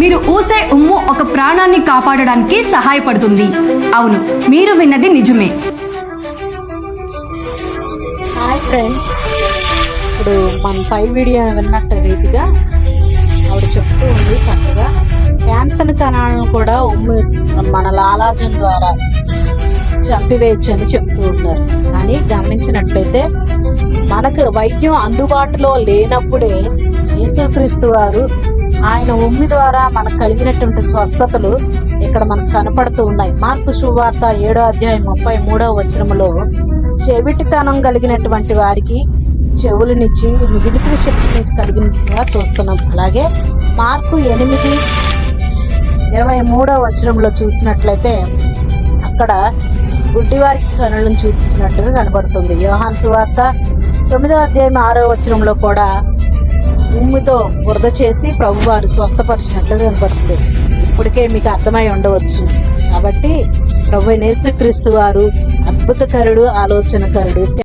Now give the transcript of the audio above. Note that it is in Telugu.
మీరు ఊసే ఉమ్ము ఒక ప్రాణాన్ని కాపాడడానికి సహాయపడుతుంది. అవును మీరు విన్నది నిజమే. Hi friends. ఇప్పుడు మన పై వీడియో విన్నట్టు రీతిగా ఆవిడ చెప్తూ ఉంది చక్కగా. క్యాన్సర్ కణాలను కూడా ఉమ్ము మన లాలాజం ద్వారా చంపివేయచ్చు అని చెప్తూ ఉన్నారు. కానీ గమనించినట్లయితే మనకు వైద్యం అందుబాటులో లేనప్పుడే యేసుక్రీస్తు వారు ఆయన ఉమ్మి ద్వారా మనకు కలిగినటువంటి స్వస్థతలు ఇక్కడ మనకు కనపడుతూ ఉన్నాయి. మార్పు సువార్త ఏడో అధ్యాయం ముప్పై మూడో వచనములో చెవిటితనం కలిగినటువంటి వారికి చెవులనిచ్చి వినికిడి శక్తిని కలిగినట్టుగా చూస్తున్నాం. అలాగే మార్పు ఎనిమిది ఇరవై మూడో వచనంలో చూసినట్లయితే అక్కడ గుడ్డివారికి కనులను చూపించినట్టుగా కనబడుతుంది. యోహాన్ సువార్త తొమ్మిదో అధ్యాయం ఆరో వచనంలో కూడా ఉమ్మితో బురద చేసి ప్రభువారు స్వస్థపరిచినట్లు కనపడుతుంది. ఇప్పటికే మీకు అర్థమై ఉండవచ్చు. కాబట్టి ప్రభు యేసుక్రీస్తు వారు అద్భుతకరుడు ఆలోచనకరుడు.